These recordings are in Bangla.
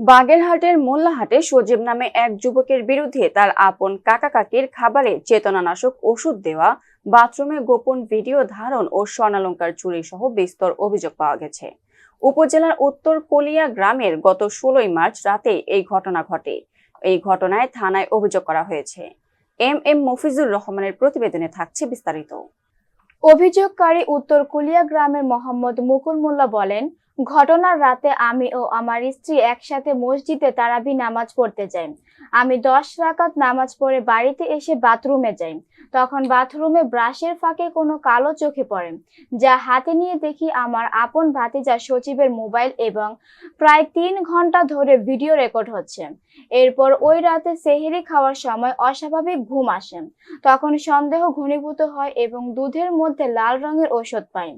বাগেরহাটের মোল্লাহাটে সজীব নামে এক যুবকের বিরুদ্ধে তার আপন কাকা কাকির খাবারে চেতনানাশক ওষুধ দেওয়া, বাথরুমে গোপন ভিডিও ধারণ ও স্বর্ণালঙ্কার চুরি সহ বিস্তর অভিযোগ পাওয়া গেছে। উপজেলার উত্তর কলিয়া গ্রামের গত ষোলোই মার্চ রাতে এই ঘটনা ঘটে। এই ঘটনায় থানায় অভিযোগ করা হয়েছে। এম এম মফিজুর রহমানের প্রতিবেদনে থাকছে বিস্তারিত। অভিযোগকারী উত্তর কুলিয়া গ্রামের মোহাম্মদ মুকুল মোল্লা বলেন ঘটনার রাতে আমি ও আমার স্ত্রী একসাথে মসজিদে তারাবি নামাজ পড়তে যাই। আমি দশ রাকাত নামাজ পড়ে বাড়িতে এসে বাথরুমে যাই। তখন বাথরুমে ব্রাশের ফাঁকে কোনো কালো চোখে পড়ে, যা হাতে নিয়ে দেখি আমার আপন ভাতিজা সচিবের মোবাইল এবং প্রায় তিন ঘণ্টা ধরে ভিডিও রেকর্ড হচ্ছে। এরপর ওই রাতে সেহেরি খাওয়ার সময় অস্বাভাবিক ঘুম আসে। তখন সন্দেহ ঘনীভূত হয় এবং দুধের মধ্যে লাল রঙের ঔষধ পাই।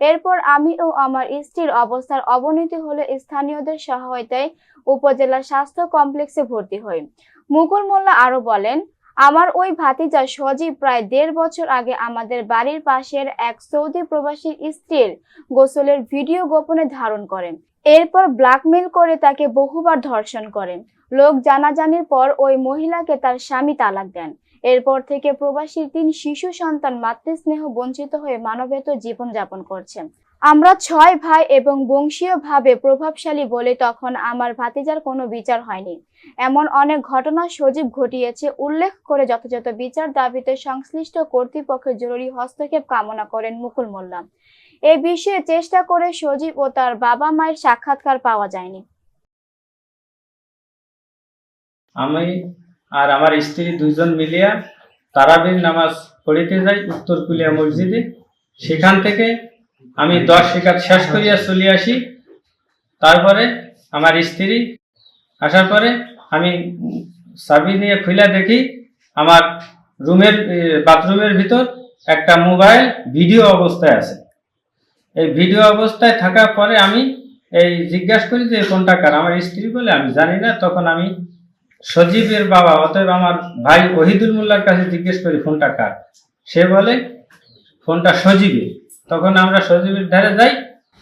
এরপর আমি ও আমার স্ত্রীর অবস্থার অবনতি হলে স্থানীয়দের সহায়তায় উপজেলা স্বাস্থ্য কমপ্লেক্সে ভর্তি হই মুকুল মোল্লা আরও বলেন, আমার ওই ভাতিজা সজীব প্রায় দেড় বছর আগে আমাদের বাড়ির পাশের এক সৌদি প্রবাসীর স্ত্রীর গোসলের ভিডিও গোপনে ধারণ করেন। এরপর ব্ল্যাকমেল করে তাকে বহুবার ধর্ষণ করেন। লোক জানাজানির পর ওই মহিলাকে তার স্বামী তালাক দেন। এরপর থেকে প্রবাসীর তিন শিশু সন্তান মাতৃস্নেহ বঞ্চিত হয়ে মানবেত জীবনযাপন করছে আমরা ছয় ভাই এবং বংশীয়ভাবে প্রভাবশালী বলে তখন আমার ভাতিজার কোনো বিচার হয়নি। এমন অনেক ঘটনা সজীব ঘটিয়েছে, উল্লেখ করে যথাযথ বিচার দাবিতে সংশ্লিষ্ট কর্তৃপক্ষের জরুরি হস্তক্ষেপ কামনা করেন মুকুল মোল্লা। এ বিষয়ে চেষ্টা করে সজীব ও তার বাবা মায়ের সাক্ষাৎকার পাওয়া যায়নি। আমি আর আমার স্ত্রী দুইজন মিলিয়া তারাবির নামাজ পড়িতে যাই উত্তর কুলিয়া মসজিদে। সেখান থেকে আমি দশ শিকার শেষ করিয়া চলে আসি। তারপরে আমার স্ত্রী আসার পরে আমি চাবি নিয়ে খুলে দেখি আমার রুমের বাথরুমের ভিতর একটা মোবাইল ভিডিও অবস্থায় আছে। এই ভিডিও অবস্থায় থাকার পরে আমি এই জিজ্ঞাসা করি যে, কোনটা কার? আমার স্ত্রী বলে, আমি জানি না। তখন আমি সজীবের বাবা, অতএব আমার ভাই ওহিদুল মোল্লার কাছে জিজ্ঞেস করি ফোনটা কার? সে বলে ফোনটা সজীবের? তখন আমরা সজীবের ধারে যাই,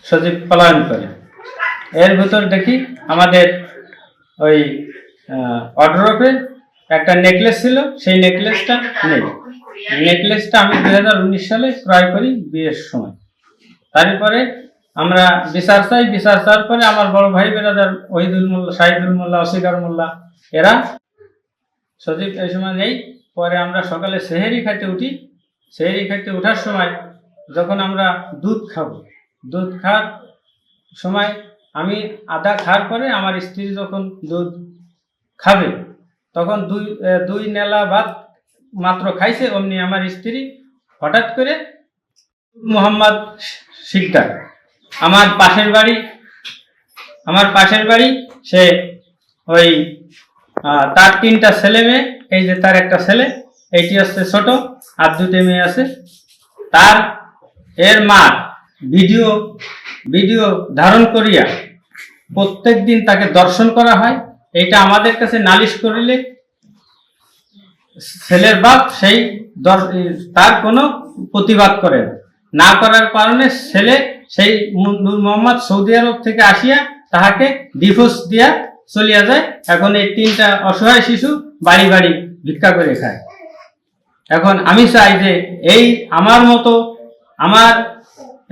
সজীব পলায়ন করে। এর ভিতর দেখি আমাদের ওই অর্ডারপে একটা নেকলেস ছিল, সেই নেকলেসটা নেই। নেকলেসটা আমি দুই হাজার উনিশ সালে ক্রয় করি বিয়ের সময়। তারপরে আমরা বিচার চাই, বিচার চাওয়ার পরে আমার বড় ভাই বেরাদার ওহিদুল মোল্লা, শাহিদুল মোল্লা অসিকার মোল্লা, এরা সজীব এই সময় নেই। পরে আমরা সকালে সেহেরি খাইতে উঠি। সেহেরি খাইতে ওঠার সময় যখন আমরা দুধ খাব, দুধ খাওয়ার সময় আমি আদা খাওয়ার পরে আমার স্ত্রী যখন দুধ খাবে, তখন দুই দুই নেলা ভাত মাত্র খাইছে, অমনি আমার স্ত্রী হঠাৎ করে মোহাম্মদ শিকদার। আমার পাশের বাড়ি, আমার পাশের বাড়ি সে ওই তার তিনটা ছেলে মেয়ে, এই যে তার একটা ছেলে, এইটি হচ্ছে ছোট, আর দুটো মেয়ে আছে। তার এর মা ভিডিও ভিডিও ধারণ করিয়া প্রত্যেক দিন তাকে দর্শন করা হয়। এটা আমাদের কাছে নালিশ করিলে ছেলের বাপ সেই তার কোনো প্রতিবাদ করে না। করার কারণে ছেলে সেই নূর মোহাম্মদ সৌদি আরব থেকে আসিয়া তাহাকে ডিভোর্স দিয়া চলিয়া যায়। এখন এই তিনটা অসহায় শিশু বাড়ি বাড়ি ভিক্ষা করে খায়। এখন আমি চাই যে এই আমার মতো আমার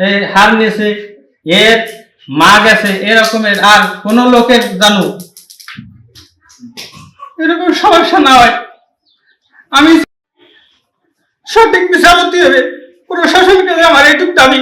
এই হার নেছে এর মা গেছে এরকমের আর কোনো লোকের জানো? এরকম সমস্যা না হয়। আমি সঠিক বিচার হতে হবে প্রশাসনকে আমার এইটুক দাবি।